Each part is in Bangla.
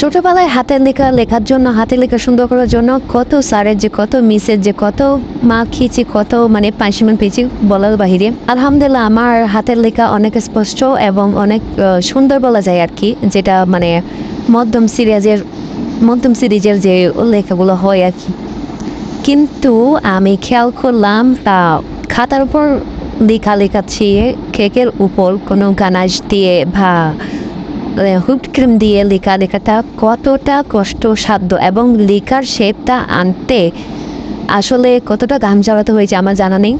ছোটবেলায় হাতের লেখা, লেখার জন্য হাতের লেখা সুন্দর করার জন্য কত স্যারের যে, কত মিসের যে, কত মা খেয়েছি কত মানে পানিশমেন্ট পেয়েছি বলার বাহিরে। আলহামদুলিল্লাহ, আমার হাতের লেখা অনেক স্পষ্ট এবং অনেক সুন্দর বলা যায় আর কি, যেটা মানে মধ্যম সিরিজের মধ্যম সিরিজের যে লেখাগুলো হয় আর কি। কিন্তু আমি খেয়াল করলাম, তা খাতার উপর লেখা লেখাচ্ছি কেকের উপর কোনো গানাশ দিয়ে বা হুইপ ক্রিম দিয়ে লেখা, লেখাটা কতটা কষ্টসাধ্য এবং লেখার শেপটা আনতে আসলে কতটা গাম জ্বালাতে হয়েছে আমার জানা নেই।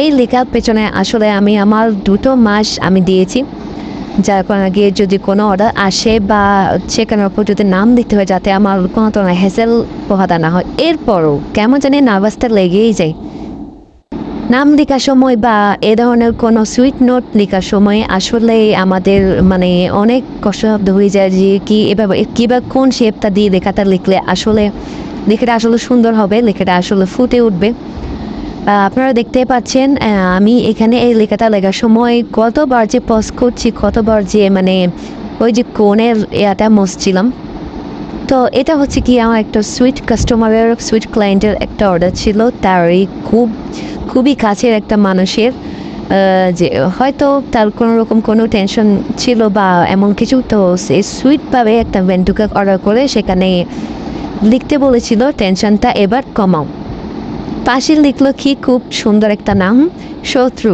এই লেখার পেছনে আসলে আমি আমার দুটো মাস আমি দিয়েছি। যার কারণে গিয়ে যদি কোনো অর্ডার আসে বা সেখানের উপর যদি নাম দিতে হয় যাতে আমার কোনো ধরনের হ্যাসেল পোহাদা না হয়। এরপরও কেমন জানি নার্ভাসটা লেগেই যায়। নাম লেখার সময় বা এ ধরনের কোনো সুইট নোট লেখার সময় আসলে আমাদের মানে অনেক কষ্টসাধ্য হয়ে যায় যে কি এভাবে কিবা কোন শেপটা দিয়ে লেখাটা লিখলে আসলে লেখাটা আসলে সুন্দর হবে, লেখাটা আসলে ফুটে উঠবে। আপনারা দেখতে পাচ্ছেন আমি এখানে এই লেখাটা লেখার সময় কতবার যে পজ করছি, কতবার যে মানে ওই যে কোণের এটা মসছিলাম তো এটা হচ্ছে কি আমার একটা সুইট কাস্টমারের সুইট ক্লায়েন্টের একটা অর্ডার ছিল। তারই খুব, খুবই কাছের একটা মানুষের যে হয়তো তার কোনো রকম কোনো টেনশন ছিল বা এমন কিছু, তো সে সুইটভাবে একটা ভেন্টুকে অর্ডার করে সেখানে লিখতে বলেছিল টেনশনটা এবার কমাও। পাশে লিখলো কি, খুব সুন্দর একটা নাম, শত্রু।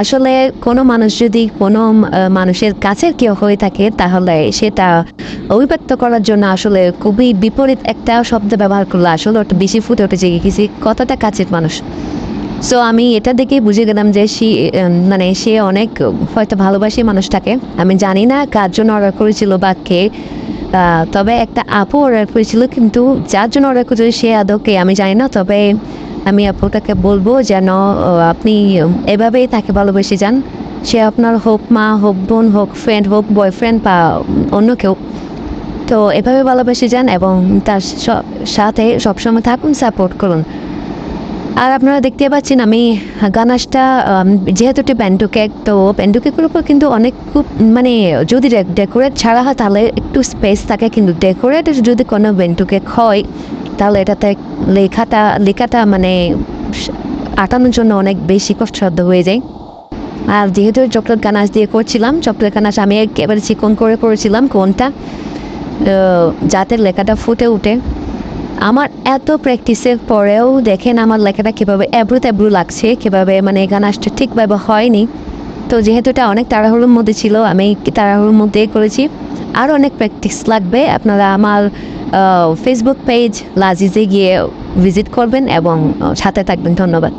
আসলে কোনো মানুষ যদি কোনো মানুষের কাছের কেউ হয়ে থাকে, তাহলে সেটা অভিব্যক্ত করার জন্য আসলে খুবই বিপরীত একটা শব্দ ব্যবহার করলে আসলে ওটা বেশি ফুটে উঠেছে কিছু কতটা কাছের মানুষ। সো আমি এটা দেখে বুঝে গেলাম যে সে মানে সে অনেক হয়তো ভালোবাসে মানুষটাকে। আমি জানি না কার জন্য অর্ডার করেছিল বা কে তবে একটা আপু অর্ডার করেছিল, কিন্তু যার জন্য অর্ডার করেছিল সে আদৌকে আমি জানি না। তবে আমি আপুটাকে বলব যেন আপনি এভাবেই তাকে ভালোবেসে যান। সে আপনার হোক মা, হোক বোন, হোক ফ্রেন্ড হোক বয়ফ্রেন্ড বা অন্য কেউ। তো এভাবে ভালোবেসে যান এবং তার সাথে সবসময় থাকুন সাপোর্ট করুন। আর আপনারা দেখতে পাচ্ছেন আমি গানাসটা যেহেতু একটি প্যান্টু কেক তো প্যান্টু কেকের উপর কিন্তু অনেক খুব মানে যদি ডেকোরেট ছাড়া হয় তাহলে একটু স্পেস থাকে। কিন্তু ডেকোরেট যদি কোনো প্যান্টু কেক হয় তাহলে এটাতে লেখাটা লেখাটা মানে আটানোর জন্য অনেক বেশি কষ্টসাধ্য হয়ে যায়। আর যেহেতু চকলেট গানাশ দিয়ে করছিলাম, চকলেট গানাশ আমি একেবারে চিকন করে করেছিলাম কোনটা যাতে লেখাটা ফুটে উঠে। আমার এত প্র্যাকটিসের পরেও দেখেন আমার লেখাটা কীভাবে এবড়ো তেবড়ো লাগছে, কীভাবে মানে গানাশটা ঠিকভাবে হয়নি। তো যেহেতু এটা অনেক তাড়াহুড়োর মধ্যে ছিল, আমি তাড়াহুড়োর মধ্যেই করেছি। আর অনেক প্র্যাকটিস লাগবে, আপনারা আমার ফেসবুক পেজ লাজিজে গিয়ে ভিজিট করবেন এবং সাথে থাকবেন। ধন্যবাদ।